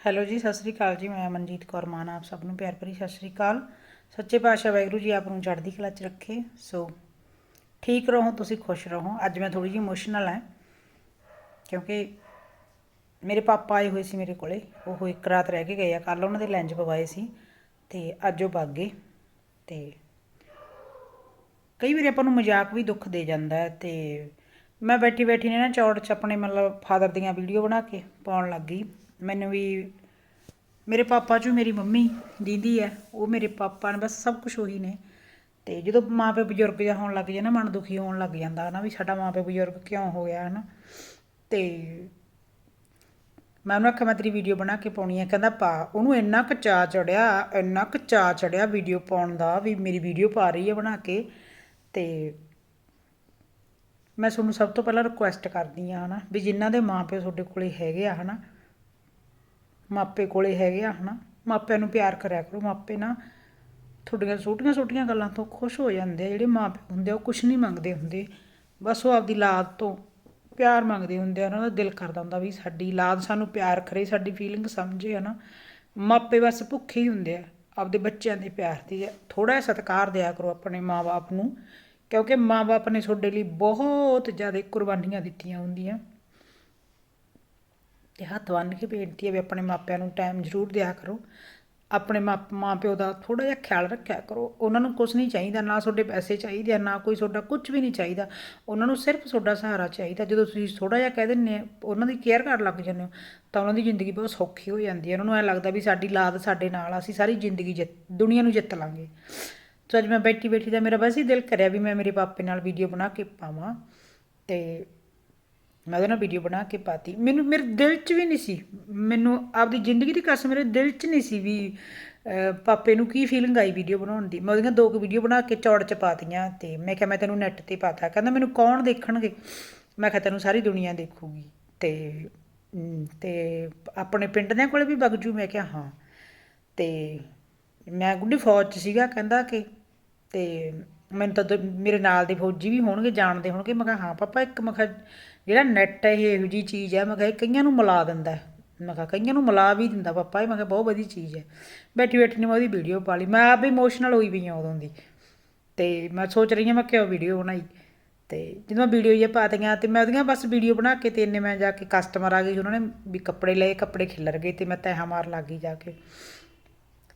Hello ਜੀ, ਸਤਿ ਸ੍ਰੀ ਅਕਾਲ ਜੀ, ਮੈਂ ਮਨਜੀਤ ਕੌਰ ਮਾਨ, ਆਪ ਸਭ ਨੂੰ ਪਿਆਰ ਭਰੀ ਸਤਿ ਸ੍ਰੀ ਅਕਾਲ। ਸੱਚੇ ਪਾਤਸ਼ਾਹ ਵਾਹਿਗੁਰੂ ਜੀ ਆਪ ਨੂੰ ਚੜ੍ਹਦੀ ਕਲਾ 'ਚ ਰੱਖੇ, ਸੋ ਠੀਕ ਰਹੋ, ਤੁਸੀਂ ਖੁਸ਼ ਰਹੋ। ਅੱਜ ਮੈਂ ਥੋੜੀ ਜਿਹੀ ਇਮੋਸ਼ਨਲ ਹਾਂ, ਕਿਉਂਕਿ ਮੇਰੇ ਪਾਪਾ ਆਏ ਹੋਏ ਸੀ ਮੇਰੇ ਕੋਲੇ, ਉਹ ਇੱਕ ਰਾਤ ਰਹਿ ਕੇ ਗਏ ਆ ਕੱਲ ਉਹਨਾਂ ਦੇ ਲੈਂਜ ਪਵਾਏ ਸੀ, ਤੇ ਅੱਜ ਉਹ ਭੱਗ ਗਏ, ਤੇ ਕਈ ਵਾਰੀ ਆਪਾਂ ਨੂੰ ਮਜ਼ਾਕ ਵੀ ਦੁੱਖ ਦੇ ਜਾਂਦਾ ਹੈ, ਤੇ ਮੈਂ ਬੈਠੀ ਬੈਠੀ ਨੇ ਨਾ ਚੌੜ ਚ ਆਪਣੇ ਮਤਲਬ ਫਾਦਰ ਦੀਆਂ ਵੀਡੀਓ ਬਣਾ ਕੇ ਪਾਉਣ ਲੱਗ ਗਈ। ਮੈਨੂੰ ਵੀ ਮੇਰੇ ਪਾਪਾ ਚੋਂ ਮੇਰੀ ਮੰਮੀ, ਦੀਦੀ ਹੈ, ਉਹ ਮੇਰੇ ਪਾਪਾ ਨੇ ਬਸ ਸਭ ਕੁਝ ਉਹੀ ਨੇ। ਤੇ ਜਦੋਂ ਮਾਂ ਪਿਓ ਬਜ਼ੁਰਗ ਜਿਹਾ ਹੋਣ ਲੱਗ ਜਾਏ ਨਾ, ਮਨ ਦੁਖੀ ਹੋਣ ਲੱਗ ਜਾਂਦਾ ਹਨਾ ਵੀ ਸਾਡਾ ਮਾਂ ਪਿਓ ਬਜ਼ੁਰਗ ਕਿਉਂ ਹੋ ਗਿਆ ਹਨਾ। ਤੇ ਮੈਂ ਉਹਨੂੰ ਆਖਿਆ, ਮੈਂ ਤੇਰੀ ਵੀਡੀਓ ਬਣਾ ਕੇ ਪਾਉਣੀ ਹੈ ਕਹਿੰਦਾ, ਪਾ। ਉਹਨੂੰ ਇੰਨਾ ਕੁ ਚਾਅ ਚੜਿਆ, ਇੰਨਾ ਕੁ ਚਾਅ ਚੜਿਆ ਵੀਡੀਓ ਪਾਉਣ ਦਾ ਵੀ ਮੇਰੀ ਵੀਡੀਓ ਪਾ ਰਹੀ ਹੈ ਬਣਾ ਕੇ। ਤੇ ਮੈਂ ਤੁਹਾਨੂੰ ਸਭ ਤੋਂ ਪਹਿਲਾਂ ਰਿਕੁਐਸਟ ਕਰਦੀ ਆ ਹਨਾ ਵੀ ਜਿਨ੍ਹਾਂ ਦੇ ਮਾਪੇ ਤੁਹਾਡੇ ਕੋਲੇ ਹੈਗੇ ਆ ਹਨਾ ਮਾਪੇ ਕੋਲੇ ਹੈਗੇ ਆ, ਹਨਾ। ਮਾਪਿਆਂ ਨੂੰ ਪਿਆਰ ਕਰਿਆ ਕਰੋ। ਮਾਪੇ ਨਾ ਤੁਹਾਡੀਆਂ ਛੋਟੀਆਂ ਛੋਟੀਆਂ ਗੱਲਾਂ ਤੋਂ ਖੁਸ਼ ਹੋ ਜਾਂਦੇ ਆ। ਜਿਹੜੇ ਮਾਪੇ ਹੁੰਦੇ ਆ, ਉਹ ਕੁਝ ਨਹੀਂ ਮੰਗਦੇ ਹੁੰਦੇ। ਬਸ ਉਹ ਆਪਦੀ ਲਾਦ ਤੋਂ ਪਿਆਰ ਮੰਗਦੇ ਹੁੰਦੇ ਆ। ਉਹਨਾਂ ਦਾ ਦਿਲ ਕਰਦਾ ਹੁੰਦਾ ਵੀ ਸਾਡੀ ਲਾਦ ਸਾਨੂੰ ਪਿਆਰ ਕਰੇ, ਸਾਡੀ ਫੀਲਿੰਗ ਸਮਝੇ, ਹਨਾ। ਮਾਪੇ ਬਸ ਭੁੱਖੇ ਹੀ ਹੁੰਦੇ ਆ। ਆਪਦੇ ਬੱਚਿਆਂ ਦੇ ਪਿਆਰ ਦੀ ਥੋੜਾ ਜਿਹਾ ਸਤਿਕਾਰ ਦਿਆ ਕਰੋ ਆਪਣੇ ਮਾਪੇ ਨੂੰ। ਕਿਉਂਕਿ ਮਾਪੇ ਨੇ ਤੁਹਾਡੇ ਲਈ ਬਹੁਤ ਜ਼ਿਆਦਾ ਕੁਰਬਾਨੀਆਂ ਦਿੱਤੀਆਂ ਹੁੰਦੀਆਂ। ਤੇ ਹੱਥ ਬੰਨ੍ਹ ਕੇ ਬੇਨਤੀ ਹੈ ਵੀ ਆਪਣੇ ਮਾਪਿਆਂ ਨੂੰ ਟਾਈਮ ਜ਼ਰੂਰ ਦਿਆ ਕਰੋ। ਆਪਣੇ ਮਾਂ ਪਿਓ ਦਾ ਥੋੜਾ ਜਿਹਾ ਖਿਆਲ ਰੱਖਿਆ ਕਰੋ। ਉਹਨਾਂ ਨੂੰ ਕੁਝ ਨਹੀਂ ਚਾਹੀਦਾ, ਨਾ ਤੁਹਾਡੇ ਪੈਸੇ ਚਾਹੀਦੇ ਆ ਨਾ ਕੋਈ ਤੁਹਾਡਾ ਕੁਝ ਵੀ ਨਹੀਂ ਚਾਹੀਦਾ। ਉਹਨਾਂ ਨੂੰ ਸਿਰਫ ਤੁਹਾਡਾ ਸਹਾਰਾ ਚਾਹੀਦਾ। ਜਦੋਂ ਤੁਸੀਂ ਥੋੜਾ ਜਿਹਾ ਕਹਿ ਦਿੰਦੇ ਆ ਉਹਨਾਂ ਦੀ ਕੇਅਰ ਕਰਨ ਲੱਗ ਜਾਂਦੇ ਹੋ, ਤਾਂ ਉਹਨਾਂ ਦੀ ਜ਼ਿੰਦਗੀ ਬਹੁਤ ਸੌਖੀ ਹੋ ਜਾਂਦੀ ਹੈ। ਉਹਨਾਂ ਨੂੰ ਐ ਲੱਗਦਾ ਵੀ ਸਾਡੀ ਲਾਦ ਸਾਡੇ ਨਾਲ ਅਸੀਂ ਸਾਰੀ ਜ਼ਿੰਦਗੀ ਜਿੱਤ, ਦੁਨੀਆ ਨੂੰ ਜਿੱਤ ਲਾਂਗੇ। ਸੋ ਅੱਜ ਮੈਂ ਬੈਠੀ ਬੈਠੀ ਦਾ ਮੇਰਾ ਬਸ ਹੀ ਦਿਲ ਕਰਿਆ ਵੀ ਮੈਂ ਮੇਰੇ ਪਾਪੇ ਨਾਲ ਵੀਡੀਓ ਬਣਾ ਕੇ ਪਾਵਾਂ। ਤੇ ਮੈਂ ਉਹਦੇ ਨਾਲ ਵੀਡੀਓ ਬਣਾ ਕੇ ਪਾਤੀ। ਮੈਨੂੰ, ਮੇਰੇ ਦਿਲ 'ਚ ਵੀ ਨਹੀਂ ਸੀ। ਮੈਨੂੰ ਆਪਦੀ ਜ਼ਿੰਦਗੀ ਦੀ ਕਸਮ ਮੇਰੇ ਦਿਲ 'ਚ ਨਹੀਂ ਸੀ ਵੀ ਪਾਪੇ ਨੂੰ ਕੀ ਫੀਲਿੰਗ ਆਈ ਵੀਡੀਓ ਬਣਾਉਣ ਦੀ। ਮੈਂ ਉਹਦੀਆਂ ਦੋ ਕੁ ਵੀਡੀਓ ਬਣਾ ਕੇ ਚੌੜ 'ਚ ਪਾਤੀਆਂ ਤੇ ਮੈਂ ਕਿਹਾ ਮੈਂ ਤੈਨੂੰ ਨੈੱਟ ਤੇ ਪਾਤਾ। ਕਹਿੰਦਾ ਮੈਨੂੰ ਕੌਣ ਦੇਖਣਗੇ? ਮੈਂ ਕਿਹਾ ਤੈਨੂੰ ਸਾਰੀ ਦੁਨੀਆ ਦੇਖੂਗੀ। ਤੇ ਤੇ ਆਪਣੇ ਪਿੰਡ ਦੇ ਕੋਲੇ ਵੀ ਬਗਜੂ ਮੈਂ ਕਿਹਾ ਹਾਂ। ਤੇ ਮੈਂ ਗੁੱਡੀ ਫੌਜ 'ਚ ਸੀਗਾ ਕਹਿੰਦਾ ਕਿ, ਤੇ ਮੈਨੂੰ ਤਾਂ ਮੇਰੇ ਨਾਲ ਦੇ ਫੌਜੀ ਵੀ ਹੋਣਗੇ, ਜਾਣਦੇ ਹੋਣਗੇ। ਮੈਂ ਕਿਹਾ ਹਾਂ, ਪਾਪਾ ਇੱਕ ਮੈਂ ਕਿਹਾ ਜਿਹੜਾ ਨੈੱਟ ਹੈ ਇਹ ਇਹੋ ਜੀ ਚੀਜ਼ ਹੈ ਮੈਂ ਕਿਹਾ ਇਹ ਕਈਆਂ ਨੂੰ ਮਿਲਾ ਦਿੰਦਾ ਮੈਂ ਕਿਹਾ ਕਈਆਂ ਨੂੰ ਮਿਲਾ ਵੀ ਦਿੰਦਾ ਪਾਪਾ ਇਹ ਮੈਂ ਕਿਹਾ ਬਹੁਤ ਵਧੀਆ ਚੀਜ਼ ਹੈ। ਬੈਠੀ ਬੈਠੀ ਨੇ ਮੈਂ ਉਹਦੀ ਵੀਡੀਓ ਪਾ ਲਈ। ਮੈਂ ਆਪ ਵੀ ਇਮੋਸ਼ਨਲ ਹੋਈ ਪਈ ਹਾਂ ਉਦੋਂ ਦੀ। ਤੇ ਮੈਂ ਸੋਚ ਰਹੀ ਹਾਂ ਮੈਂ ਕਿਉਂ ਵੀਡੀਓ ਬਣਾਈ। ਤੇ ਜਦੋਂ ਮੈਂ ਵੀਡੀਓ ਇਹ ਪਾਤੀਆਂ ਤੇ ਮੈਂ ਉਹਦੀਆਂ ਬਸ ਵੀਡੀਓ ਬਣਾ ਕੇ ਤੇ ਇੰਨੇ ਮੈਂ ਜਾ ਕੇ ਕਸਟਮਰ ਆ ਗਏ ਸੀ, ਉਹਨਾਂ ਨੇ ਵੀ ਕੱਪੜੇ ਲਏ ਕੱਪੜੇ ਖਿਲਰ ਗਏ ਤੇ ਮੈਂ ਤੈਹਾਂ ਮਾਰ ਲੱਗ ਗਈ ਜਾ ਕੇ।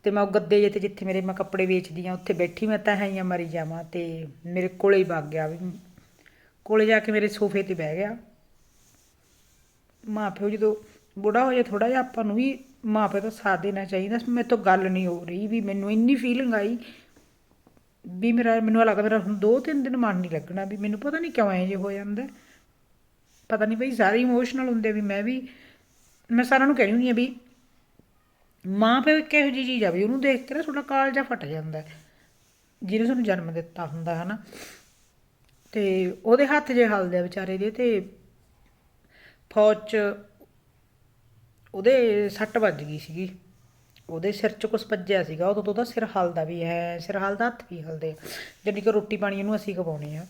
ਤੇ ਮੈਂ ਉਹ ਗੱਦੇ ਜੇ ਤੇ ਜਿੱਥੇ ਮੇਰੇ ਮੈਂ ਕੱਪੜੇ ਵੇਚਦੀ ਆ ਉੱਥੇ ਬੈਠੀ ਮੈਂ ਤਾਂ ਹੀ ਮਰੀ ਜਾਵਾਂ ਤੇ ਮੇਰੇ ਕੋਲੇ ਹੀ ਵਗ ਗਿਆ ਵੀ ਕੋਲੇ ਜਾ ਕੇ ਮੇਰੇ ਸੋਫੇ ਤੇ ਬਹਿ ਗਿਆ। ਮਾਂ ਪਿਓ ਜਦੋਂ ਬੁੜਾ ਹੋ ਜਾ ਥੋੜਾ ਜਿਹਾ ਆਪਾਂ ਨੂੰ ਵੀ ਮਾਂ ਪਿਓ ਤੋਂ ਸਾਥ ਦੇਣਾ ਚਾਹੀਦਾ। ਮੇਰੇ ਤੋਂ ਗੱਲ ਨਹੀਂ ਹੋ ਰਹੀ ਵੀ ਮੈਨੂੰ ਇੰਨੀ ਫੀਲਿੰਗ ਆਈ ਵੀ ਮੇਰਾ, ਮੈਨੂੰ ਐਂ ਮੇਰਾ ਹੁਣ ਦੋ ਤਿੰਨ ਦਿਨ ਮਨ ਨਹੀਂ ਲੱਗਣਾ ਵੀ ਮੈਨੂੰ ਪਤਾ ਨਹੀਂ ਕਿਉਂ ਐਂ ਜੇ ਹੋ ਜਾਂਦਾ ਪਤਾ ਨਹੀਂ ਬਈ ਸਾਰੇ ਇਮੋਸ਼ਨਲ ਹੁੰਦੇ ਵੀ ਮੈਂ ਵੀ, ਮੈਂ ਸਾਰਿਆਂ ਨੂੰ ਕਹਿ ਰਹੀ ਹੁੰਦੀ ਆ ਵੀ ਮਾਂ ਪਿਓ ਇੱਕ ਇਹੋ ਜਿਹੀ ਚੀਜ਼ ਆ ਵੀ ਉਹਨੂੰ ਦੇਖ ਕੇ ਨਾ ਤੁਹਾਡਾ ਕਾਲਜਾ ਫਟ ਜਾਂਦਾ ਜਿਹਨੇ ਤੁਹਾਨੂੰ ਜਨਮ ਦਿੱਤਾ ਹੁੰਦਾ ਹੈ ਨਾ। ਤੇ ਉਹਦੇ ਹੱਥ ਜੇ ਹਲਦੇ ਆ ਵਿਚਾਰੇ ਦੇ ਤੇ ਫੌਜ 'ਚ ਉਹਦੇ ਸੱਟ ਵੱਜ ਗਈ ਸੀਗੀ। ਉਹਦੇ ਸਿਰ 'ਚ ਕੁਛ ਵੱਜਿਆ ਸੀਗਾ, ਉਦੋਂ ਤੋਂ ਉਹਦਾ ਸਿਰ ਹਲਦਾ ਵੀ ਹੈ, ਸਿਰ ਹਲਦਾ, ਹੱਥ ਵੀ ਹਲਦੇ ਆ। ਜਾਣੀ ਕਿ ਰੋਟੀ ਪਾਣੀ ਉਹਨੂੰ ਅਸੀਂ ਖਵਾਉਣੀ ਆ।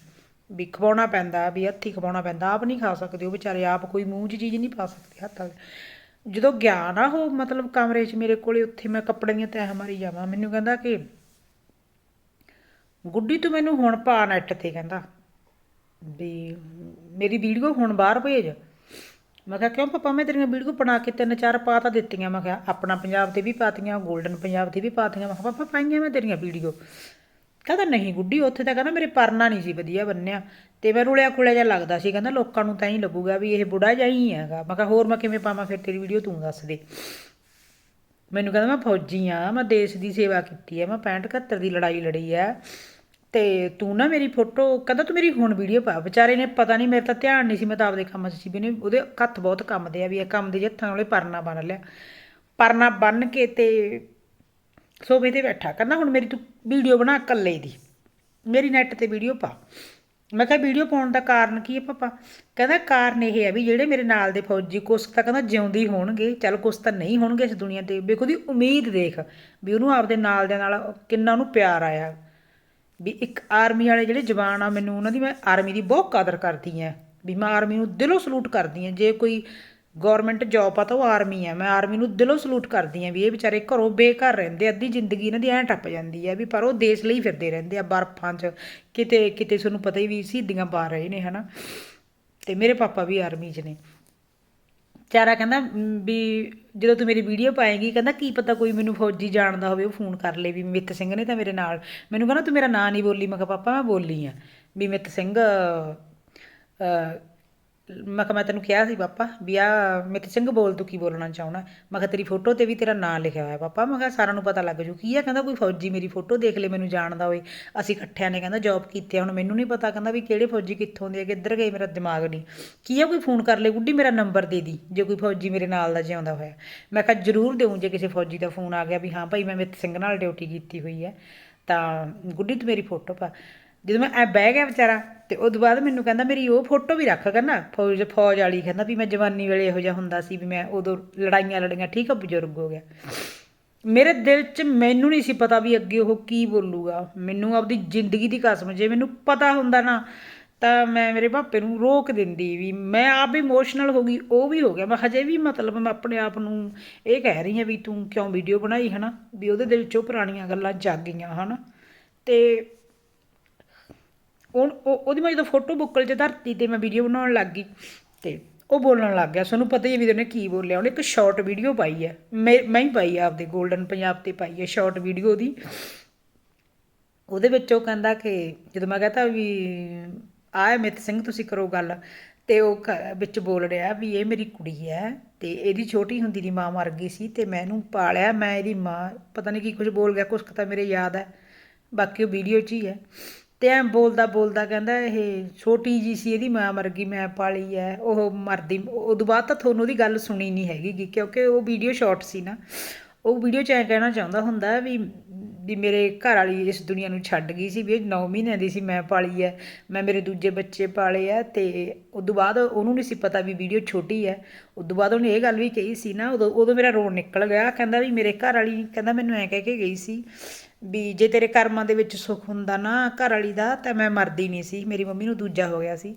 ਵੀ ਖਵਾਉਣਾ ਪੈਂਦਾ, ਵੀ ਹੱਥੀ ਖਵਾਉਣਾ ਪੈਂਦਾ, ਆਪ ਨਹੀਂ ਖਾ ਸਕਦੇ, ਉਹ ਵਿਚਾਰੇ ਆਪ ਕੋਈ ਮੂੰਹ 'ਚ ਚੀਜ਼ ਨਹੀਂ ਪਾ ਸਕਦੇ ਹੱਥ ਨਾਲ ਜਦੋਂ ਗਿਆ ਨਾ ਉਹ, ਮਤਲਬ ਕਮਰੇ 'ਚ ਮੇਰੇ ਕੋਲੇ, ਉੱਥੇ ਮੈਂ ਕੱਪੜੇ ਦੀਆਂ ਤੈਹਾਂ ਮਾਰੀ ਜਾਵਾਂ। ਮੈਨੂੰ ਕਹਿੰਦਾ ਕਿ, ਗੁੱਡੀ, ਤੂੰ ਮੈਨੂੰ ਹੁਣ ਪਾ ਨੈਟ ਤੇ, ਕਹਿੰਦਾ। ਵੀ ਮੇਰੀ ਵੀਡੀਓ ਹੁਣ ਬਾਹਰ ਭੇਜ। ਮੈਂ ਕਿਹਾ, ਕਿਉਂ ਪਾਪਾ, ਮੈਂ ਤੇਰੀਆਂ ਵੀਡੀਓ ਬਣਾ ਕੇ ਤਿੰਨ ਚਾਰ ਪਾ ਤਾਂ ਦਿੱਤੀਆਂ। ਮੈਂ ਕਿਹਾ, ਆਪਣਾ ਪੰਜਾਬ ਤੇ ਵੀ ਪਾਤੀਆਂ 골ਡਨ ਪੰਜਾਬ ਤੇ ਵੀ ਪਾਤੀਆਂ। ਮੈਂ ਕਿਹਾ, ਪਾਪਾ, ਪਾਈਆਂ ਮੈਂ ਤੇਰੀਆਂ ਵੀਡੀਓ। ਕਹਿੰਦਾ, ਨਹੀਂ ਗੁੱਡੀ, ਉੱਥੇ ਤਾਂ ਕਹਿੰਦਾ, ਮੇਰੇ ਪਰਨਾ ਨਹੀਂ ਸੀ ਵਧੀਆ ਬੰਨਿਆ। ਤੇ ਮੈਂ ਰੁਲਿਆ ਖੁਲਿਆ ਜਿਹਾ ਲੱਗਦਾ ਸੀ। ਕਹਿੰਦਾ, ਲੋਕਾਂ ਨੂੰ ਤਾਂ ਹੀ ਲੱਗੂਗਾ ਵੀ ਇਹ ਬੁੜਾ ਜਿਹਾ ਹੀ ਹੈਗਾ। ਮੈਂ ਕਿਹਾ, ਹੋਰ ਮੈਂ ਕਿਵੇਂ ਪਾਵਾਂ? ਫਿਰ ਤੇਰੀ ਵੀਡੀਓ ਤੂੰ ਦੱਸ ਦੇ। ਮੈਨੂੰ ਕਹਿੰਦਾ, ਮੈਂ ਫੌਜੀ ਆ ਮੈਂ ਦੇਸ਼ ਦੀ ਸੇਵਾ ਕੀਤੀ ਹੈ, ਮੈਂ 65 71 ਦੀ ਲੜਾਈ ਲੜੀ ਹੈ। ਤੇ ਤੂੰ ਨਾ ਮੇਰੀ ਫੋਟੋ ਕਹਿੰਦਾ ਤੂੰ ਮੇਰੀ ਹੁਣ ਵੀਡੀਓ ਪਾ? ਵਿਚਾਰੇ ਨੇ ਪਤਾ ਨਹੀਂ ਮੇਰੇ ਤਾਂ ਧਿਆਨ ਨਹੀਂ ਸੀ, ਮੈਂ ਤਾਂ ਆਪਦੇ ਕੰਮ 'ਚ ਸੀ ਵੀ ਨੇ ਉਹਦੇ ਹੱਥ ਬਹੁਤ ਕੰਮ ਦੇ ਆ ਵੀ ਇਹ ਕੰਮ ਦੇ ਹੱਥਾਂ ਵਾਲੇ ਪਰਨਾ ਬੰਨ ਲਿਆ। ਪਰਨਾ ਬੰਨ ਕੇ ਤੇ ਸੋਫੇ ਤੇ ਬੈਠਾ, ਕਹਿੰਦਾ ਹੁਣ ਮੇਰੀ ਤੂੰ ਵੀਡੀਓ ਬਣਾ ਇਕੱਲੇ ਦੀ, ਮੇਰੀ ਨੈਟ ਤੇ ਵੀਡੀਓ ਪਾ। ਮੈਂ ਕਿਹਾ ਵੀਡੀਓ ਪਾਉਣ ਦਾ ਕਾਰਨ ਕੀ ਹੈ ਪਾਪਾ? ਕਹਿੰਦਾ ਕਾਰਨ ਇਹ ਹੈ ਵੀ ਜਿਹੜੇ ਮੇਰੇ ਨਾਲ ਦੇ ਫੌਜੀ ਕੁਛ ਤਾਂ ਕਹਿੰਦਾ ਜਿਉਂਦੀ ਹੋਣਗੇ, ਚੱਲ ਕੁਛ ਤਾਂ ਨਹੀਂ ਹੋਣਗੇ ਇਸ ਦੁਨੀਆ ਤੇ, ਵੇਖੋ ਦੀ ਉਮੀਦ ਦੇਖ ਵੀ ਉਹਨੂੰ ਆਪਦੇ ਨਾਲ ਦੇ ਨਾਲ ਕਿੰਨਾ ਉਹਨੂੰ ਪਿਆਰ ਆਇਆ। ਵੀ ਇੱਕ ਆਰਮੀ ਵਾਲੇ ਜਿਹੜੇ ਜਵਾਨ ਆ ਮੈਨੂੰ ਉਹਨਾਂ ਦੀ ਮੈਂ ਆਰਮੀ ਦੀ ਬਹੁਤ ਕਦਰ ਕਰਦੀ ਆ ਵੀ ਮੈਂ ਆਰਮੀ ਨੂੰ ਦਿਲੋਂ ਸਲੂਟ ਕਰਦੀ ਆ ਜੇ ਕੋਈ ਗਵਰਨਮੈਂਟ ਜੌਬ ਆ ਤਾਂ ਉਹ ਆਰਮੀ ਆ ਮੈਂ ਆਰਮੀ ਨੂੰ ਦਿਲੋਂ ਸਲੂਟ ਕਰਦੀ ਆ ਵੀ ਇਹ ਵਿਚਾਰੇ ਘਰੋਂ ਬੇਘਰ ਰਹਿੰਦੇ ਆ, ਅੱਧੀ ਜ਼ਿੰਦਗੀ ਇਹਨਾਂ ਦੀ ਐਂ ਟੱਪ ਜਾਂਦੀ ਆ ਵੀ ਪਰ ਉਹ ਦੇਸ਼ ਲਈ ਫਿਰਦੇ ਰਹਿੰਦੇ ਆ ਬਰਫਾਂ 'ਚ। ਕਿਤੇ ਕਿਤੇ ਤੁਹਾਨੂੰ ਪਤਾ ਹੀ ਵੀ ਸ਼ਹੀਦੀਆਂ ਪਾ ਰਹੇ ਨੇ ਹਨਾ। ਤੇ ਮੇਰੇ ਪਾਪਾ ਵੀ ਆਰਮੀ 'ਚ ਨੇ। ਚਾਰਾ ਕਹਿੰਦਾ ਵੀ ਜਦੋਂ ਤੂੰ ਮੇਰੀ ਵੀਡੀਓ ਪਾਏਗੀ, ਕਹਿੰਦਾ, ਕੀ ਪਤਾ ਕੋਈ ਮੈਨੂੰ ਫੌਜੀ ਜਾਣਦਾ ਹੋਵੇ, ਉਹ ਫੋਨ ਕਰ ਲੇ ਵੀ ਮਿੱਤ ਸਿੰਘ ਨੇ ਤਾਂ ਮੇਰੇ ਨਾਲ। ਮੈਨੂੰ ਕਹਿੰਦਾ, ਤੂੰ ਮੇਰਾ ਨਾਂ ਨਹੀਂ ਬੋਲੀ। ਮੈਂ ਕਿਹਾ, ਪਾਪਾ, ਮੈਂ ਬੋਲੀ ਆ। ਵੀ ਮਿੱਤ ਸਿੰਘ ਮੈਂ ਕਿਹਾ, ਮੈਂ ਤੈਨੂੰ ਕਿਹਾ ਸੀ, ਪਾਪਾ, ਵੀ ਆ ਮਿੱਤ ਸਿੰਘ ਬੋਲ ਤੂੰ ਕੀ ਬੋਲਣਾ ਚਾਹਣਾ ਮੈਂ ਕਿਹਾ, ਤੇਰੀ ਫੋਟੋ ਤੇ ਵੀ ਤੇਰਾ ਨਾਂ ਲਿਖਿਆ ਹੋਇਆ ਪਾਪਾ। ਮੈਂ ਕਿਹਾ, ਸਾਰਿਆਂ ਨੂੰ ਪਤਾ ਲੱਗ ਜੂ। ਕੀ ਆ, ਕਹਿੰਦਾ, ਕੋਈ ਫੌਜੀ ਮੇਰੀ ਫੋਟੋ ਦੇਖ ਲੇ, ਮੈਨੂੰ ਜਾਣਦਾ ਹੋਵੇ ਅਸੀਂ ਇਕੱਠਿਆਂ ਨੇ ਕਹਿੰਦਾ ਜੌਬ ਕੀਤੀ ਆ, ਹੁਣ ਮੈਨੂੰ ਨਹੀਂ ਪਤਾ, ਕਹਿੰਦਾ ਵੀ ਕਿਹੜੇ ਫੌਜੀ ਕਿੱਥੋਂ ਦੇ ਆ, ਕਿੱਧਰ ਗਏ, ਮੇਰਾ ਦਿਮਾਗ ਨਹੀਂ ਕੀ ਆ, ਕੋਈ ਫੋਨ ਕਰ ਲੇ, ਗੁੱਡੀ, ਮੇਰਾ ਨੰਬਰ ਦੇ ਦੀ, ਜੇ ਕੋਈ ਫੌਜੀ ਮੇਰੇ ਨਾਲ ਦਾ ਜਿਉਂਦਾ ਹੋਇਆ। ਮੈਂ ਕਿਹਾ, ਜ਼ਰੂਰ ਦੇਉਂ ਜੇ ਕਿਸੇ ਫੌਜੀ ਦਾ ਫੋਨ ਆ ਗਿਆ ਵੀ, ਹਾਂ ਭਾਈ, ਮੈਂ ਮਿੱਤ ਸਿੰਘ ਨਾਲ ਡਿਊਟੀ ਕੀਤੀ ਹੋਈ ਹੈ ਤਾਂ ਗੁੱਡੀ, ਤੂੰ ਮੇਰੀ ਫੋਟੋ ਪਾ। ਜਦੋਂ ਮੈਂ ਐ ਬਹਿ ਗਿਆ ਵਿਚਾਰਾ, ਤੇ ਉਸ ਤੋਂ ਬਾਅਦ ਮੈਨੂੰ ਕਹਿੰਦਾ, ਮੇਰੀ ਉਹ ਫੋਟੋ ਵੀ ਰੱਖ ਕਰਨਾ, ਫੌਜ ਫੌਜ ਵਾਲੀ ਕਹਿੰਦਾ ਵੀ ਮੈਂ ਜਵਾਨੀ ਵੇਲੇ ਇਹੋ ਜਿਹਾ ਹੁੰਦਾ ਸੀ ਵੀ ਮੈਂ ਉਦੋਂ ਲੜਾਈਆਂ ਲੜੀਆਂ, ਠੀਕ ਆ, ਬਜ਼ੁਰਗ ਹੋ ਗਿਆ। ਮੇਰੇ ਦਿਲ 'ਚ ਮੈਨੂੰ ਨਹੀਂ ਸੀ ਪਤਾ ਵੀ ਅੱਗੇ ਉਹ ਕੀ ਬੋਲੂਗਾ। ਮੈਨੂੰ ਆਪਦੀ ਜ਼ਿੰਦਗੀ ਦੀ ਕਸਮ, ਜੇ ਮੈਨੂੰ ਪਤਾ ਹੁੰਦਾ ਨਾ, ਤਾਂ ਮੈਂ ਮੇਰੇ ਭਾਪੇ ਨੂੰ ਰੋਕ ਦਿੰਦੀ ਵੀ ਮੈਂ ਆਪ ਵੀ ਇਮੋਸ਼ਨਲ ਹੋ ਗਈ, ਉਹ ਵੀ ਹੋ ਗਿਆ। ਮੈਂ ਹਜੇ ਵੀ ਮਤਲਬ ਮੈਂ ਆਪਣੇ ਆਪ ਨੂੰ ਇਹ ਕਹਿ ਰਹੀ ਹਾਂ ਵੀ ਤੂੰ ਕਿਉਂ ਵੀਡੀਓ ਬਣਾਈ, ਹਨਾ? ਵੀ ਉਹਦੇ ਦਿਲ 'ਚੋਂ ਪੁਰਾਣੀਆਂ ਗੱਲਾਂ ਜਾਗ ਗਈਆਂ, ਹਨਾ? ਤੇ ਉਹ ਉਹਦੀ ਮੈਂ ਜਦੋਂ ਫੋਟੋ ਬੁੱਕਲ 'ਚ ਧਰਤੀ ਤੇ ਮੈਂ ਵੀਡੀਓ ਬਣਾਉਣ ਲੱਗ ਗਈ ਤੇ ਉਹ ਬੋਲਣ ਲੱਗ ਗਿਆ। ਸਾਨੂੰ ਪਤਾ ਹੀ ਹੈ ਵੀ ਉਹਨੇ ਕੀ ਬੋਲਿਆ। ਉਹਨੇ ਇੱਕ ਸ਼ਾਰਟ ਵੀਡੀਓ ਪਾਈ ਹੈ। ਮੈਂ ਮੈਂ ਹੀ ਪਾਈ ਆ ਆਪਦੇ 골ਡਨ ਪੰਜਾਬ ਤੇ ਪਾਈ ਹੈ ਸ਼ਾਰਟ ਵੀਡੀਓ ਦੀ। ਉਹਦੇ ਵਿੱਚ ਉਹ ਕਹਿੰਦਾ ਕਿ ਜਦੋਂ ਮੈਂ ਕਹਤਾ ਵੀ, ਆਹ ਮਿੱਤ ਸਿੰਘ, ਤੁਸੀਂ ਕਰੋ ਗੱਲ। ਤੇ ਉਹ ਕ- ਵਿੱਚ ਬੋਲ ਰਿਹਾ ਵੀ ਇਹ ਮੇਰੀ ਕੁੜੀ ਹੈ ਤੇ ਇਹਦੀ ਛੋਟੀ ਹੁੰਦੀ ਦੀ ਮਾਂ ਮਰ ਗਈ ਸੀ ਤੇ ਮੈਂ ਇਹਨੂੰ ਪਾਲਿਆ। ਮੈਂ ਇਹਦੀ ਮਾਂ, ਪਤਾ ਨਹੀਂ ਕੀ ਕੁਝ ਬੋਲ ਗਿਆ, ਕੁਛ ਕੁ ਤਾਂ ਮੇਰੇ ਯਾਦ ਹੈ। ਬਾਕੀ ਉਹ ਵੀਡੀਓ 'ਚ ਹੀ ਹੈ। ਤੇ ਐਂ ਬੋਲਦਾ ਬੋਲਦਾ ਕਹਿੰਦਾ ਇਹ ਛੋਟੀ ਜੀ ਸੀ ਇਹਦੀ, ਮਾਂ ਮਰ ਗਈ, ਮੈਂ ਪਾਲੀ ਹੈ ਉਹ ਮਰਦੀ, ਉਦੋਂ ਬਾਅਦ ਤਾਂ ਤੁਹਾਨੂੰ ਉਹਦੀ ਗੱਲ ਸੁਣੀ ਨਹੀਂ ਹੈਗੀ ਕਿਉਂਕਿ ਉਹ ਵੀਡੀਓ ਸ਼ਾਰਟ ਸੀ ਨਾ। ਉਹ ਵੀਡੀਓ 'ਚ ਐਂ ਕਹਿਣਾ ਚਾਹੁੰਦਾ ਹੁੰਦਾ ਵੀ ਵੀ ਮੇਰੇ ਘਰ ਵਾਲੀ ਇਸ ਦੁਨੀਆ ਨੂੰ ਛੱਡ ਗਈ ਸੀ, ਵੀ ਇਹ 9 ਮਹੀਨਿਆਂ ਦੀ ਸੀ, ਮੈਂ ਪਾਲੀ ਹੈ ਮੈਂ ਮੇਰੇ ਦੂਜੇ ਬੱਚੇ ਪਾਲੇ ਆ ਤੇ ਉਦੋਂ ਬਾਅਦ ਉਹਨੂੰ ਨਹੀਂ ਸੀ ਪਤਾ ਵੀ ਵੀਡੀਓ ਛੋਟੀ ਹੈ ਉਦੋਂ ਬਾਅਦ ਉਹਨੇ ਇਹ ਗੱਲ ਵੀ ਕਹੀ ਸੀ ਨਾ, ਉਦੋਂ ਉਦੋਂ ਮੇਰਾ ਰੋਣ ਨਿਕਲ ਗਿਆ, ਕਹਿੰਦਾ ਵੀ ਮੇਰੇ ਘਰ ਵਾਲੀ ਕਹਿੰਦਾ ਮੈਨੂੰ ਐਂ ਕਹਿ ਕੇ ਗਈ ਸੀ ਵੀ ਜੇ ਤੇਰੇ ਕਰਮਾਂ ਦੇ ਵਿੱਚ ਸੁੱਖ ਹੁੰਦਾ ਨਾ ਘਰ ਵਾਲੀ ਦਾ, ਤਾਂ ਮੈਂ ਮਰਦੀ ਨਹੀਂ ਸੀ। ਮੇਰੀ ਮੰਮੀ ਨੂੰ ਦੂਜਾ ਹੋ ਗਿਆ ਸੀ।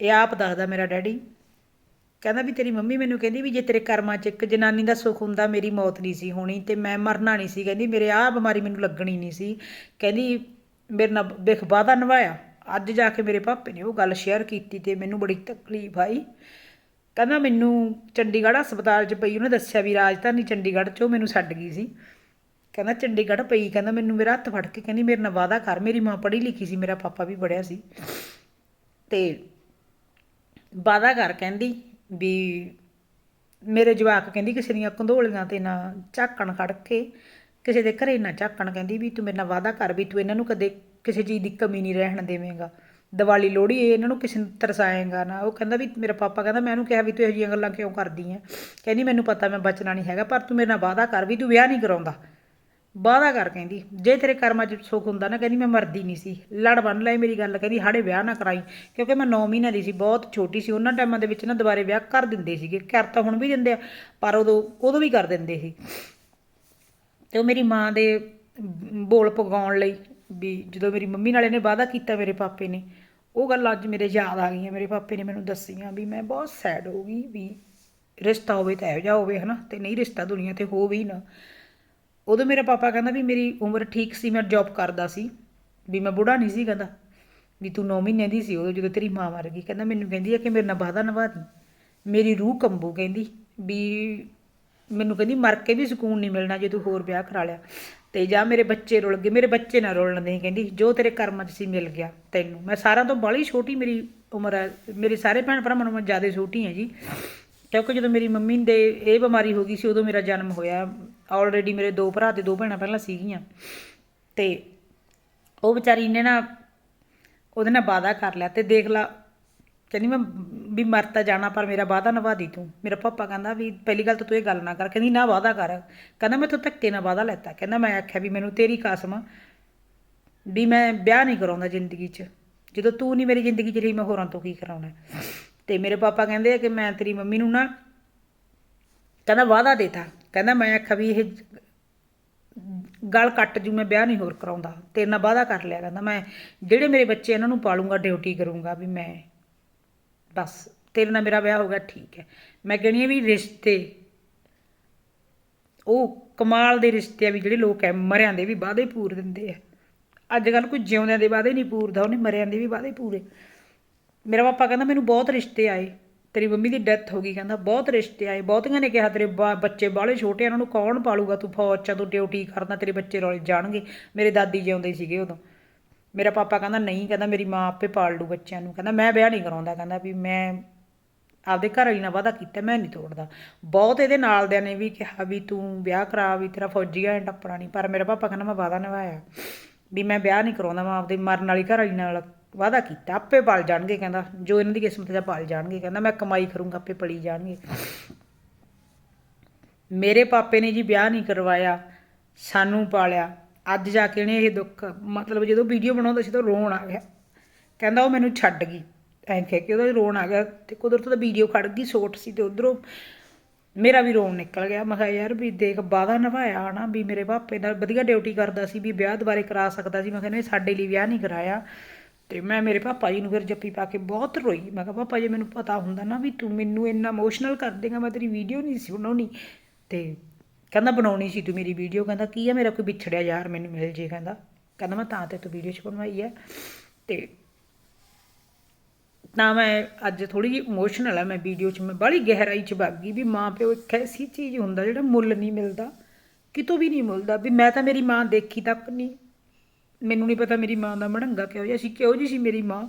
ਇਹ ਆਪ ਦੱਸਦਾ ਮੇਰਾ ਡੈਡੀ। ਕਹਿੰਦਾ ਵੀ ਤੇਰੀ ਮੰਮੀ ਮੈਨੂੰ ਕਹਿੰਦੀ ਵੀ ਜੇ ਤੇਰੇ ਕਰਮਾਂ 'ਚ ਇੱਕ ਜਨਾਨੀ ਦਾ ਸੁੱਖ ਹੁੰਦਾ, ਮੇਰੀ ਮੌਤ ਨਹੀਂ ਸੀ ਹੋਣੀ ਤੇ ਮੈਂ ਮਰਨਾ ਨਹੀਂ ਸੀ। ਕਹਿੰਦੀ ਮੇਰੇ ਆਹ ਬਿਮਾਰੀ ਮੈਨੂੰ ਲੱਗਣੀ ਨਹੀਂ ਸੀ। ਕਹਿੰਦੀ ਮੇਰੇ ਨਾਲ ਬਿਖ ਵਾਦਾ ਨਿਭਾਇਆ। ਅੱਜ ਜਾ ਕੇ ਮੇਰੇ ਪਾਪੇ ਨੇ ਉਹ ਗੱਲ ਸ਼ੇਅਰ ਕੀਤੀ ਤੇ ਮੈਨੂੰ ਬੜੀ ਤਕਲੀਫ ਆਈ। ਕਹਿੰਦਾ ਮੈਨੂੰ ਚੰਡੀਗੜ੍ਹ ਹਸਪਤਾਲ 'ਚ ਪਈ, ਉਹਨੇ ਦੱਸਿਆ ਵੀ ਰਾਜਧਾਨੀ ਚੰਡੀਗੜ੍ਹ 'ਚ ਉਹ ਮੈਨੂੰ ਛੱਡ ਗਈ ਸੀ। ਕਹਿੰਦਾ ਚੰਡੀਗੜ੍ਹ ਪਈ, ਕਹਿੰਦਾ ਮੈਨੂੰ ਮੇਰਾ ਹੱਥ ਫੜ ਕੇ ਕਹਿੰਦੀ ਮੇਰੇ ਨਾਲ ਵਾਦਾ ਕਰ, ਮੇਰੀ ਮਾਂ ਪੜ੍ਹੀ ਲਿਖੀ ਸੀ, ਮੇਰਾ ਪਾਪਾ ਵੀ ਪੜ੍ਹਿਆ ਸੀ। ਤੇ ਵਾਅਦਾ ਕਰ ਕਹਿੰਦੀ ਵੀ ਮੇਰੇ ਜਵਾਕ ਕਹਿੰਦੀ ਕਿਸੇ ਦੀਆਂ ਕੰਧੋਲੀਆਂ ਤੇ ਨਾ ਝਾਕਣ ਖੜ ਕੇ, ਕਿਸੇ ਦੇ ਘਰੇ ਨਾ ਝਾਕਣ ਕਹਿੰਦੀ ਵੀ ਤੂੰ ਮੇਰੇ ਨਾਲ ਵਾਅਦਾ ਕਰ ਵੀ ਤੂੰ ਇਹਨਾਂ ਨੂੰ ਕਦੇ ਕਿਸੇ ਚੀਜ਼ ਦੀ ਕਮੀ ਨਹੀਂ ਰਹਿਣ ਦੇਵੇਂਗਾ। ਦੀਵਾਲੀ ਲੋਹੜੀ ਇਹਨਾਂ ਨੂੰ ਕਿਸੇ ਨੂੰ ਤਰਸਾਏਗਾ ਨਾ। ਉਹ ਕਹਿੰਦਾ ਵੀ ਮੇਰਾ ਪਾਪਾ ਕਹਿੰਦਾ ਮੈਂ ਉਹਨੂੰ ਕਿਹਾ ਵੀ ਤੂੰ ਇਹੋ ਜਿਹੀਆਂ ਗੱਲਾਂ ਕਿਉਂ ਕਰਦੀ ਐ? ਕਹਿੰਦੀ ਮੈਨੂੰ ਪਤਾ ਮੈਂ ਬਚਣਾ ਨਹੀਂ ਹੈਗਾ, ਪਰ ਤੂੰ ਮੇਰੇ ਨਾਲ ਵਾਅਦਾ ਕਰ ਵੀ ਤੂੰ ਵਿਆਹ ਨਹੀਂ ਕਰਾਉਂਦਾ। ਵਾਦਾ ਕਰ ਕਹਿੰਦੀ, ਜੇ ਤੇਰੇ ਕਰਮਾਂ 'ਚ ਸੁੱਖ ਹੁੰਦਾ ਨਾ, ਕਹਿੰਦੀ ਮੈਂ ਮਰਦੀ ਨਹੀਂ ਸੀ। ਲੜ ਬੰਨ ਲੈ ਮੇਰੀ ਗੱਲ, ਕਹਿੰਦੀ ਹਾੜੇ ਵਿਆਹ ਨਾ ਕਰਾਈ, ਕਿਉਂਕਿ ਮੈਂ 9 ਮਹੀਨਿਆਂ ਦੀ ਸੀ, ਬਹੁਤ ਛੋਟੀ ਸੀ। ਉਹਨਾਂ ਟਾਈਮਾਂ ਦੇ ਵਿੱਚ ਨਾ ਦੁਬਾਰੇ ਵਿਆਹ ਕਰ ਦਿੰਦੇ ਸੀਗੇ। ਕਰ ਤਾਂ ਹੁਣ ਵੀ ਦਿੰਦੇ ਆ, ਪਰ ਉਦੋਂ ਉਦੋਂ ਵੀ ਕਰ ਦਿੰਦੇ ਸੀ। ਤੇ ਉਹ ਮੇਰੀ ਮਾਂ ਦੇ ਬੋਲ ਪਗਾਉਣ ਲਈ ਵੀ ਜਦੋਂ ਮੇਰੀ ਮੰਮੀ ਨਾਲ ਇਹਨੇ ਵਾਅਦਾ ਕੀਤਾ ਮੇਰੇ ਪਾਪੇ ਨੇ, ਉਹ ਗੱਲ ਅੱਜ ਮੇਰੇ ਯਾਦ ਆ ਗਈਆਂ ਮੇਰੇ ਪਾਪੇ ਨੇ ਮੈਨੂੰ ਦੱਸੀਆਂ ਵੀ ਮੈਂ ਬਹੁਤ ਸੈਡ ਹੋ ਗਈ ਵੀ ਰਿਸ਼ਤਾ ਹੋਵੇ ਤਾਂ ਇਹੋ ਜਿਹਾ ਹੋਵੇ, ਹਨਾ? ਤੇ ਨਹੀਂ ਰਿਸ਼ਤਾ ਦੁਨੀਆ ਤੇ ਹੋਵੇ ਹੀ ਨਾ। ਉਦੋਂ ਮੇਰਾ ਪਾਪਾ ਕਹਿੰਦਾ ਵੀ ਮੇਰੀ ਉਮਰ ਠੀਕ ਸੀ, ਮੈਂ ਜੌਬ ਕਰਦਾ ਸੀ, ਵੀ ਮੈਂ ਬੁੜਾ ਨਹੀਂ ਸੀ ਕਹਿੰਦਾ, ਵੀ ਤੂੰ 9 ਮਹੀਨਿਆਂ ਦੀ ਸੀ ਉਦੋਂ ਜਦੋਂ ਤੇਰੀ ਮਾਂ ਮਰ ਗਈ। ਕਹਿੰਦਾ ਮੈਨੂੰ ਕਹਿੰਦੀ ਆ ਕਿ ਮੇਰੇ ਨਾਲ ਵਾਅਦਾ ਨਿਭਾ ਦੀ। ਮੇਰੀ ਰੂਹ ਕੰਬੂ ਕਹਿੰਦੀ ਵੀ ਮੈਨੂੰ ਕਹਿੰਦੀ ਮਰ ਕੇ ਵੀ ਸਕੂਨ ਨਹੀਂ ਮਿਲਣਾ ਜੇ ਤੂੰ ਹੋਰ ਵਿਆਹ ਕਰਾ ਲਿਆ। ਤੇ ਜਾਂ ਮੇਰੇ ਬੱਚੇ ਰੁਲ ਗਏ, ਮੇਰੇ ਬੱਚੇ ਨਾ ਰੁਲਣ ਦੇ ਕਹਿੰਦੀ, ਜੋ ਤੇਰੇ ਕਰਮਾਂ 'ਚ ਸੀ ਮਿਲ ਗਿਆ ਤੈਨੂੰ। ਮੈਂ ਸਾਰਿਆਂ ਤੋਂ ਬਾਹਲੀ ਛੋਟੀ ਮੇਰੀ ਉਮਰ ਹੈ ਮੇਰੇ ਸਾਰੇ ਭੈਣ ਭਰਾਵਾਂ ਨਾਲੋਂ ਮੈਂ ਜ਼ਿਆਦਾ ਛੋਟੀ ਹਾਂ ਜੀ। ਕਿਉਂਕਿ ਜਦੋਂ ਮੇਰੀ ਮੰਮੀ ਦੇ ਇਹ ਬਿਮਾਰੀ ਹੋ ਗਈ ਸੀ, ਉਦੋਂ ਮੇਰਾ ਜਨਮ ਹੋਇਆ। ਆਲਰੇਡੀ ਮੇਰੇ ਦੋ ਭਰਾ ਤੇ ਦੋ ਭੈਣਾਂ ਪਹਿਲਾਂ ਸੀਗੀਆਂ। ਤੇ ਉਹ ਵਿਚਾਰੀ ਨੇ ਨਾ, ਉਹਦੇ ਨਾਲ ਵਾਅਦਾ ਕਰ ਲਿਆ ਤੇ ਦੇਖ ਲਾ, ਕਹਿੰਦੀ ਮੈਂ ਵੀ ਮਰਤਾ ਜਾਣਾ, ਪਰ ਮੇਰਾ ਵਾਅਦਾ ਨਿਭਾ ਦੀ ਤੂੰ। ਮੇਰਾ ਪਾਪਾ ਕਹਿੰਦਾ ਵੀ ਪਹਿਲੀ ਗੱਲ ਤਾਂ ਤੂੰ ਇਹ ਗੱਲ ਨਾ ਕਰ, ਕਹਿੰਦੀ ਨਾ ਵਾਅਦਾ ਕਰ। ਕਹਿੰਦਾ ਮੈਂ ਤੂੰ ਧੱਕੇ ਨਾਲ ਵਾਅਦਾ ਲੈਤਾ। ਕਹਿੰਦਾ ਮੈਂ ਆਖਿਆ ਵੀ ਮੈਨੂੰ ਤੇਰੀ ਕਸਮ ਵੀ ਮੈਂ ਵਿਆਹ ਨਹੀਂ ਕਰਾਉਂਦਾ ਜ਼ਿੰਦਗੀ 'ਚ। ਜਦੋਂ ਤੂੰ ਨਹੀਂ ਮੇਰੀ ਜ਼ਿੰਦਗੀ 'ਚ ਰਹੀ, ਮੈਂ ਹੋਰਾਂ ਤੋਂ ਕੀ ਕਰਾਉਣਾ। ਤੇ ਮੇਰੇ ਪਾਪਾ ਕਹਿੰਦੇ ਆ ਕਿ ਮੈਂ ਤੇਰੀ ਮੰਮੀ ਨੂੰ ਨਾ, ਕਹਿੰਦਾ ਵਾਅਦਾ ਦੇਤਾ ਕਹਿੰਦਾ ਮੈਂ ਆਖਿਆ ਵੀ ਇਹ ਗਲ ਕੱਟ ਜੂ, ਮੈਂ ਵਿਆਹ ਨਹੀਂ ਹੋਰ ਕਰਾਉਂਦਾ। ਤੇਰੇ ਨਾਲ ਵਾਅਦਾ ਕਰ ਲਿਆ, ਕਹਿੰਦਾ ਮੈਂ ਜਿਹੜੇ ਮੇਰੇ ਬੱਚੇ ਇਹਨਾਂ ਨੂੰ ਪਾਲੂੰਗਾ, ਡਿਊਟੀ ਕਰੂੰਗਾ ਵੀ ਮੈਂ ਬਸ, ਤੇਰੇ ਨਾਲ ਮੇਰਾ ਵਿਆਹ ਹੋ ਗਿਆ, ਠੀਕ ਹੈ। ਮੈਂ ਕਹਿੰਦੀ ਹਾਂ ਵੀ ਰਿਸ਼ਤੇ, ਉਹ ਕਮਾਲ ਦੇ ਰਿਸ਼ਤੇ ਆ ਵੀ ਜਿਹੜੇ ਲੋਕ ਐ, ਮਰਿਆਂ ਦੇ ਵੀ ਵਾਅਦੇ ਪੂਰ ਦਿੰਦੇ ਆ। ਅੱਜ ਕੱਲ ਕੋਈ ਜਿਉਂਦਿਆਂ ਦੇ ਵਾਅਦੇ ਨਹੀਂ ਪੂਰਦਾ, ਉਹਨੇ ਮਰਿਆਂ ਦੇ ਵੀ ਵਾਅਦੇ ਪੂਰੇ। ਮੇਰਾ ਪਾਪਾ ਕਹਿੰਦਾ ਮੈਨੂੰ ਬਹੁਤ ਰਿਸ਼ਤੇ ਆਏ। ਤੇਰੀ ਮੰਮੀ ਦੀ ਡੈਥ ਹੋ ਗਈ ਕਹਿੰਦਾ ਬਹੁਤ ਰਿਸ਼ਤੇ ਆਏ ਬਹੁਤੀਆਂ ਨੇ ਕਿਹਾ ਤੇਰੇ ਬੱਚੇ ਬਾਹਲੇ ਛੋਟੇ ਆ, ਉਹਨਾਂ ਨੂੰ ਕੌਣ ਪਾਲੂਗਾ? ਤੂੰ ਫੌਜ ਚ ਤੂੰ ਡਿਊਟੀ ਕਰਦਾ ਤੇਰੇ ਬੱਚੇ ਰੋਲ ਜਾਣਗੇ। ਮੇਰੇ ਦਾਦੀ ਜਿਉਂਦੇ ਸੀਗੇ ਉਦੋਂ। ਮੇਰਾ ਪਾਪਾ ਕਹਿੰਦਾ ਨਹੀਂ ਕਹਿੰਦਾ ਮੇਰੀ ਮਾਂ ਆਪੇ ਪਾਲ ਲੂ ਬੱਚਿਆਂ ਨੂੰ। ਕਹਿੰਦਾ ਮੈਂ ਵਿਆਹ ਨਹੀਂ ਕਰਾਉਂਦਾ ਕਹਿੰਦਾ ਵੀ ਮੈਂ ਆਪਦੇ ਘਰ ਵਾਲੀ ਨਾਲ ਵਾਦਾ ਕੀਤਾ ਮੈਂ ਨਹੀਂ ਤੋੜਦਾ। ਬਹੁਤ ਇਹਦੇ ਨਾਲ ਦਿਆਂ ਨੇ ਵੀ ਕਿਹਾ ਵੀ ਤੂੰ ਵਿਆਹ ਕਰਾ ਵੀ ਤੇਰਾ ਫੌਜੀ ਆ ਟੱਪਣਾ ਨਹੀਂ ਪਰ ਮੇਰਾ ਪਾਪਾ ਕਹਿੰਦਾ ਮੈਂ ਵਾਦਾ ਨਿਭਾਇਆ। ਵੀ ਮੈਂ ਵਿਆਹ ਨਹੀਂ ਕਰਾਉਂਦਾ ਮੈਂ ਆਪਦੇ ਮਰਨ ਵਾਲੀ ਘਰ ਵਾਲੀ ਨਾਲ ਵਾਦਾ ਕੀਤਾ, ਆਪੇ ਪਲ ਜਾਣਗੇ ਕਹਿੰਦਾ, ਜੋ ਇਹਨਾਂ ਦੀ ਕਿਸਮਤ ਦਾ ਪਲ ਜਾਣਗੇ, ਕਹਿੰਦਾ ਮੈਂ ਕਮਾਈ ਕਰੂੰਗਾ, ਆਪੇ ਪਲੀ ਜਾਣਗੇ। ਮੇਰੇ ਪਾਪੇ ਨੇ ਜੀ ਵਿਆਹ ਨਹੀਂ ਕਰਵਾਇਆ, ਸਾਨੂੰ ਪਾਲਿਆ, ਅੱਜ ਜਾ ਕੇ ਇਹਨੇ ਇਹ ਦੁੱਖ, ਮਤਲਬ ਜਦੋਂ ਵੀਡੀਓ ਬਣਾਉਂਦਾ ਸੀ ਤਾਂ ਰੋਣ ਆ ਗਿਆ। ਕਹਿੰਦਾ ਉਹ ਮੈਨੂੰ ਛੱਡ ਗਈ, ਐਂ ਕਹਿ ਕੇ ਉਹਦਾ ਰੋਣ ਆ ਗਿਆ ਤੇ ਕੁਦਰਤ ਦਾ ਵੀਡੀਓ ਖੜ ਗਈ, ਸੋਟ ਸੀ ਤੇ ਉਧਰੋਂ ਮੇਰਾ ਵੀ ਰੋਣ ਨਿਕਲ ਗਿਆ। ਮੈਂ ਕਿਹਾ, ਯਾਰ ਵੀ ਦੇਖ ਵਾਦਾ ਨਿਭਾਇਆ ਹਨਾ ਵੀ ਮੇਰੇ ਪਾਪੇ ਨਾਲ ਵਧੀਆ ਡਿਊਟੀ ਕਰਦਾ ਸੀ, ਵੀ ਵਿਆਹ ਦੁਬਾਰੇ ਕਰਾ ਸਕਦਾ ਸੀ। ਮੈਂ ਕਹਿੰਦਾ ਸਾਡੇ ਲਈ ਵਿਆਹ ਨਹੀਂ ਕਰਾਇਆ। ਤੇ ਮੈਂ ਮੇਰੇ ਪਾਪਾ ਜੀ ਨੂੰ ਫਿਰ ਜੱਫੀ ਪਾ ਕੇ ਬਹੁਤ ਰੋਈ। ਮੈਂ ਕਿਹਾ, ਪਾਪਾ ਜੀ, ਮੈਨੂੰ ਪਤਾ ਹੁੰਦਾ ਨਾ ਵੀ ਤੂੰ ਮੈਨੂੰ ਇੰਨਾ ਇਮੋਸ਼ਨਲ ਕਰ ਦੇਗਾ, ਮੈਂ ਤੇਰੀ ਵੀਡੀਓ ਨਹੀਂ ਸੀ ਬਣਾਉਣੀ। ਤੇ ਕਹਿੰਦਾ, ਬਣਾਉਣੀ ਸੀ ਤੂੰ ਮੇਰੀ ਵੀਡੀਓ ਕਹਿੰਦਾ, ਕੀ ਆ, ਮੇਰਾ ਕੋਈ ਵਿਛੜਿਆ ਯਾਰ ਮੈਨੂੰ ਮਿਲ ਜੇ? ਕਹਿੰਦਾ ਕਹਿੰਦਾ, ਮੈਂ ਤਾਂ ਤੇ ਤੂੰ ਵੀਡੀਓ ਚ ਬਣਵਾਈ ਹੈ ਤੇ ਨਾ ਮੈਂ ਅੱਜ ਥੋੜੀ ਜਿਹੀ ਇਮੋਸ਼ਨਲ ਆ, ਮੈਂ ਵੀਡੀਓ 'ਚ ਮੈਂ ਬੜੀ ਗਹਿਰਾਈ 'ਚ ਵਗ ਗਈ ਵੀ ਮਾਂ ਪਿਓ ਇੱਕ ਐਸੀ ਚੀਜ਼ ਹੁੰਦਾ ਜਿਹੜਾ ਮੁੱਲ ਨਹੀਂ ਮਿਲਦਾ, ਕਿਤੋਂ ਵੀ ਨਹੀਂ ਮਿਲਦਾ ਵੀ ਮੈਂ ਤਾਂ ਮੇਰੀ ਮਾਂ ਦੇਖੀ ਤੱਕ ਨਹੀਂ। ਮੈਨੂੰ ਨਹੀਂ ਪਤਾ ਮੇਰੀ ਮਾਂ ਦਾ ਮੜੰਗਾ ਕਿਹੋ ਜਿਹਾ ਸੀ, ਕਿਹੋ ਜਿਹੀ ਸੀ ਮੇਰੀ ਮਾਂ।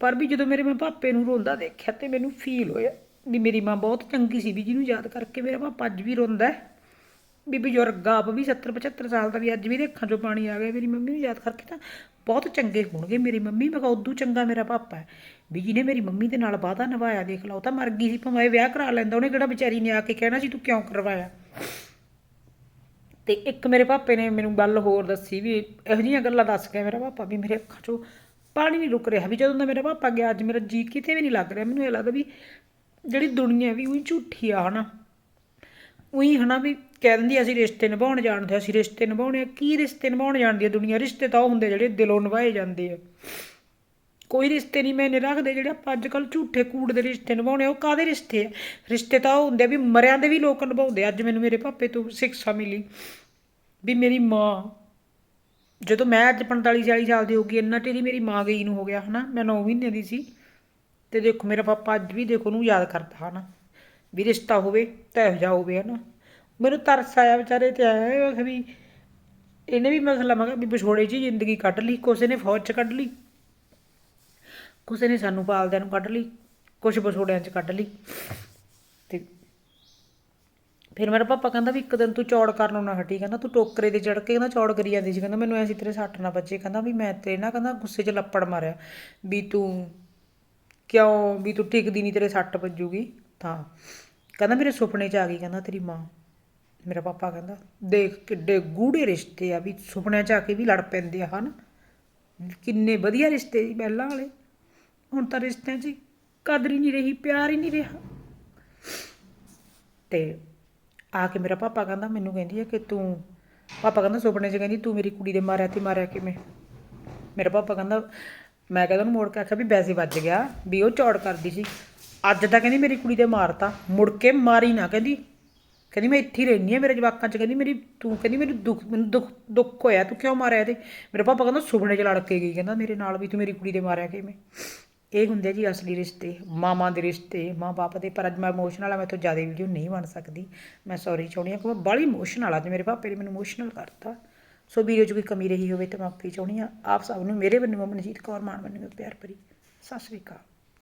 ਪਰ ਵੀ ਜਦੋਂ ਮੇਰੇ ਮੈਂ ਪਾਪੇ ਨੂੰ ਰੋਂਦਾ ਦੇਖਿਆ ਤੇ ਮੈਨੂੰ ਫੀਲ ਹੋਇਆ ਵੀ ਮੇਰੀ ਮਾਂ ਬਹੁਤ ਚੰਗੀ ਸੀ ਵੀ ਜਿਹਨੂੰ ਯਾਦ ਕਰਕੇ ਮੇਰਾ ਪਾਪਾ ਅੱਜ ਵੀ ਰੋਂਦਾ ਹੈ। ਵੀ ਬਜ਼ੁਰਗ ਆਪ ਵੀ 70 75 ਸਾਲ ਦਾ ਵੀ ਅੱਜ ਵੀ ਦੇ ਅੱਖਾਂ 'ਚੋਂ ਪਾਣੀ ਆ ਗਿਆ, ਮੇਰੀ ਮੰਮੀ ਨੂੰ ਯਾਦ ਕਰਕੇ ਤਾਂ ਬਹੁਤ ਚੰਗੇ ਹੋਣਗੇ ਮੇਰੀ ਮੰਮੀ, ਮੈਂ ਕਿਹਾ ਉਦੋਂ ਚੰਗਾ ਮੇਰਾ ਪਾਪਾ ਹੈ। ਵੀ ਜਿਹਨੇ ਮੇਰੀ ਮੰਮੀ ਦੇ ਨਾਲ ਵਾਅਦਾ ਨਿਭਾਇਆ, ਦੇਖ ਲਓ ਤਾਂ ਮਰ ਗਈ ਸੀ, ਭਾਵੇਂ ਵਿਆਹ ਕਰਾ ਲੈਂਦਾ, ਉਹਨੇ ਕਿਹੜਾ ਵਿਚਾਰੀ ਨੇ ਆ ਕੇ ਕਹਿਣਾ ਸੀ, ਤੂੰ ਕਿਉਂ ਕਰਵਾਇਆ? ਤੇ ਇੱਕ ਮੇਰੇ ਪਾਪੇ ਨੇ ਮੈਨੂੰ ਗੱਲ ਹੋਰ ਦੱਸੀ ਵੀ ਇਹੋ ਜਿਹੀਆਂ ਗੱਲਾਂ ਦੱਸ ਗਿਆ ਮੇਰਾ ਪਾਪਾ ਵੀ ਮੇਰੇ ਅੱਖਾਂ 'ਚੋਂ ਪਾਣੀ ਨਹੀਂ ਰੁਕ ਰਿਹਾ ਵੀ ਜਦੋਂ ਦਾ ਮੇਰਾ ਪਾਪਾ ਗਿਆ ਅੱਜ ਮੇਰਾ ਜੀ ਕਿਤੇ ਵੀ ਨਹੀਂ ਲੱਗ ਰਿਹਾ, ਮੈਨੂੰ ਇਹ ਲੱਗਦਾ ਵੀ ਜਿਹੜੀ ਦੁਨੀਆ ਵੀ ਉਹੀ ਝੂਠੀ ਆ ਹਨਾ। ਉਹੀ ਹਨਾ ਵੀ ਕਹਿ ਦਿੰਦੀ ਅਸੀਂ ਰਿਸ਼ਤੇ ਨਿਭਾਉਣ ਜਾਣਦੇ ਅਸੀਂ ਰਿਸ਼ਤੇ ਨਿਭਾਉਣੇ ਆ, ਕੀ ਰਿਸ਼ਤੇ ਨਿਭਾਉਣ ਜਾਣਦੀ ਹੈ ਦੁਨੀਆ? ਰਿਸ਼ਤੇ ਤਾਂ ਉਹ ਹੁੰਦੇ ਜਿਹੜੇ ਦਿਲੋਂ ਨਿਭਾਏ ਜਾਂਦੇ ਆ। ਕੋਈ ਰਿਸ਼ਤੇ ਨਹੀਂ ਮੈਨੇ ਰੱਖਦੇ ਜਿਹੜੇ ਆਪਾਂ ਅੱਜ ਕੱਲ ਝੂਠੇ ਕੂੜ ਦੇ ਰਿਸ਼ਤੇ ਨਿਭਾਉਣੇ ਆ, ਉਹ ਕਾਦੇ ਰਿਸ਼ਤੇ ਆ? ਰਿਸ਼ਤੇ ਤਾਂ ਉਹ ਹੁੰਦੇ ਆ ਵੀ ਮਰਿਆਂ ਦੇ ਵੀ ਲੋਕ ਨਿਭਾਉਂਦੇ ਅੱਜ ਮੈਨੂੰ ਮੇਰੇ ਪਾਪੇ ਤੋਂ ਸਿੱਖਿਆ ਮਿਲੀ ਵੀ ਮੇਰੀ ਮਾਂ ਜਦੋਂ ਮੈਂ ਅੱਜ 45 40 ਸਾਲ ਦੀ ਹੋ ਗਈ ਇੰਨਾ ਟੇਰੀ ਮੇਰੀ ਮਾਂ ਗਈ ਨੂੰ ਹੋ ਗਿਆ ਹਨਾ? ਮੈਂ 9 ਮਹੀਨੇ ਦੀ ਸੀ ਤੇ ਦੇਖੋ ਮੇਰਾ ਪਾਪਾ ਅੱਜ ਵੀ ਦੇਖੋ ਉਹਨੂੰ ਯਾਦ ਕਰਦਾ ਹਨਾ? ਵੀ ਰਿਸ਼ਤਾ ਹੋਵੇ ਤਾਂ ਇਹੋ ਜਿਹਾ ਹੋਵੇ ਹਨਾ? ਮੈਨੂੰ ਤਰਸ ਆਇਆ ਵਿਚਾਰੇ ਤੇ ਆਇਆ ਮੈਂ ਵੀ ਇਹਨੇ ਵੀ ਮਸਲਾ ਮੈਂ ਕਿਹਾ ਵੀ ਵਿਛੋੜੇ 'ਚ ਜ਼ਿੰਦਗੀ ਕੱਢ ਲਈ ਕਿਸੇ ਨੇ ਫੌਜ 'ਚ ਕੱਢ ਲਈ। ਕਿਸੇ ਨੇ ਸਾਨੂੰ ਪਾਲਦਿਆਂ ਨੂੰ ਕੱਢ ਲਈ, ਕੁਛ ਵਿਛੋੜਿਆਂ 'ਚ ਕੱਢ ਲਈ। ਤੇ ਫਿਰ ਮੇਰਾ ਪਾਪਾ ਕਹਿੰਦਾ ਵੀ ਇੱਕ ਦਿਨ ਤੂੰ ਚੌੜ ਕਰਨੋਂ ਨਾ ਹਟੀ, ਕਹਿੰਦਾ ਤੂੰ ਟੋਕਰੇ ਤੇ ਚੜ ਕੇ ਕਹਿੰਦਾ ਚੌੜ ਕਰੀ ਜਾਂਦੀ ਸੀ, ਕਹਿੰਦਾ ਮੈਨੂੰ ਐਸੀ ਤੇਰੇ ਸੱਟ ਨਾ ਵੱਜੇ, ਕਹਿੰਦਾ ਵੀ ਮੈਂ ਤੇਰੇ ਨਾ ਕਹਿੰਦਾ ਗੁੱਸੇ 'ਚ ਲੱਪੜ ਮਾਰਿਆ, ਵੀ ਤੂੰ ਕਿਉਂ, ਵੀ ਤੂੰ ਟਿਕਦੀ ਨਹੀਂ ਤੇਰੇ ਸੱਟ ਵੱਜੂਗੀ? ਤਾਂ ਕਹਿੰਦਾ ਮੇਰੇ ਸੁਪਨੇ 'ਚ ਆ ਗਈ, ਕਹਿੰਦਾ ਤੇਰੀ ਮਾਂ। ਮੇਰਾ ਪਾਪਾ ਕਹਿੰਦਾ ਦੇਖ ਕਿੱਡੇ ਗੂੜੇ ਰਿਸ਼ਤੇ ਆ ਵੀ ਸੁਪਨਿਆਂ 'ਚ ਆ ਕੇ ਵੀ ਲੜ ਪੈਂਦੇ ਆ, ਹਨ? ਕਿੰਨੇ ਵਧੀਆ ਰਿਸ਼ਤੇ ਜੀ ਪਹਿਲਾਂ ਵਾਲੇ। ਹੁਣ ਤਾਂ ਰਿਸ਼ਤਿਆਂ 'ਚ ਕਦਰ ਹੀ ਨਹੀਂ ਰਹੀ, ਪਿਆਰ ਹੀ ਨਹੀਂ ਰਿਹਾ। ਤੇ ਆ ਕੇ ਮੇਰਾ ਪਾਪਾ ਕਹਿੰਦਾ, ਮੈਨੂੰ ਕਹਿੰਦੀ ਹੈ ਕਿ ਤੂੰ, ਪਾਪਾ ਕਹਿੰਦਾ ਸੁਪਨੇ 'ਚ ਕਹਿੰਦੀ, ਤੂੰ ਮੇਰੀ ਕੁੜੀ ਦੇ ਮਾਰਿਆ ਤੇ ਮਾਰਿਆ ਕਿਵੇਂ? ਮੇਰਾ ਪਾਪਾ ਕਹਿੰਦਾ, ਮੈਂ ਕਹਿੰਦਾ ਉਹਨੂੰ ਮੋੜ ਕੇ ਆਖਿਆ ਵੀ ਵੈਸੇ ਵੱਜ ਗਿਆ, ਵੀ ਉਹ ਚੌੜ ਕਰਦੀ ਸੀ। ਅੱਜ ਤਾਂ ਕਹਿੰਦੀ ਮੇਰੀ ਕੁੜੀ ਦੇ ਮਾਰਤਾ, ਮੁੜ ਕੇ ਮਾਰੀ ਨਾ ਕਹਿੰਦੀ। ਕਹਿੰਦੀ ਮੈਂ ਇੱਥੇ ਹੀ ਰਹਿੰਦੀ ਆ ਮੇਰੇ ਜਵਾਕਾਂ 'ਚ ਕਹਿੰਦੀ ਮੇਰੀ, ਤੂੰ ਕਹਿੰਦੀ ਮੈਨੂੰ ਦੁੱਖ ਮੈਨੂੰ ਦੁੱਖ ਦੁੱਖ ਹੋਇਆ, ਤੂੰ ਕਿਉਂ ਮਾਰਿਆ ਇਹਦੇ? ਮੇਰੇ ਪਾਪਾ ਕਹਿੰਦਾ ਸੁਪਨੇ 'ਚ ਲੜ ਕੇ ਗਈ, ਕਹਿੰਦਾ ਮੇਰੇ ਨਾਲ ਵੀ ਤੂੰ ਮੇਰੀ ਕੁੜੀ ਦੇ ਮਾਰਿਆ ਕਿਵੇਂ? ਇਹ ਹੁੰਦੇ ਜੀ ਅਸਲੀ ਰਿਸ਼ਤੇ, ਮਾਮਾ ਦੇ ਰਿਸ਼ਤੇ, ਮਾਂ ਬਾਪ ਦੇ, ਪਰ ਅੱਜ ਮੈਂ ਇਮੋਸ਼ਨਲ ਆ, ਮੈਂ ਤੋਂ ਜ਼ਿਆਦਾ ਵੀਡੀਓ ਨਹੀਂ ਬਣ ਸਕਦੀ। ਮੈਂ ਸੌਰੀ ਚਾਹੁੰਦੀ ਹਾਂ ਕਿ ਮੈਂ ਬੜੀ ਇਮੋਸ਼ਨਲ ਆ, ਅੱਜ ਮੇਰੇ ਪਾਪੇ ਨੇ ਮੈਨੂੰ ਇਮੋਸ਼ਨਲ ਕਰਤਾ। ਸੋ ਵੀਡੀਓ 'ਚ ਕੋਈ ਕਮੀ ਰਹੀ ਹੋਵੇ ਤਾਂ ਮਾਫੀ ਚਾਹੁੰਦੀ ਹਾਂ, ਆਪ ਸਭ ਨੂੰ, ਮੇਰੇ ਵੱਲੋਂ, ਮਨਜੀਤ ਕੌਰ ਮਾਨ ਵੱਲੋਂ, ਪਿਆਰ ਭਰੀ, ਸਤਿ ਸ਼੍ਰੀ ਅਕਾਲ।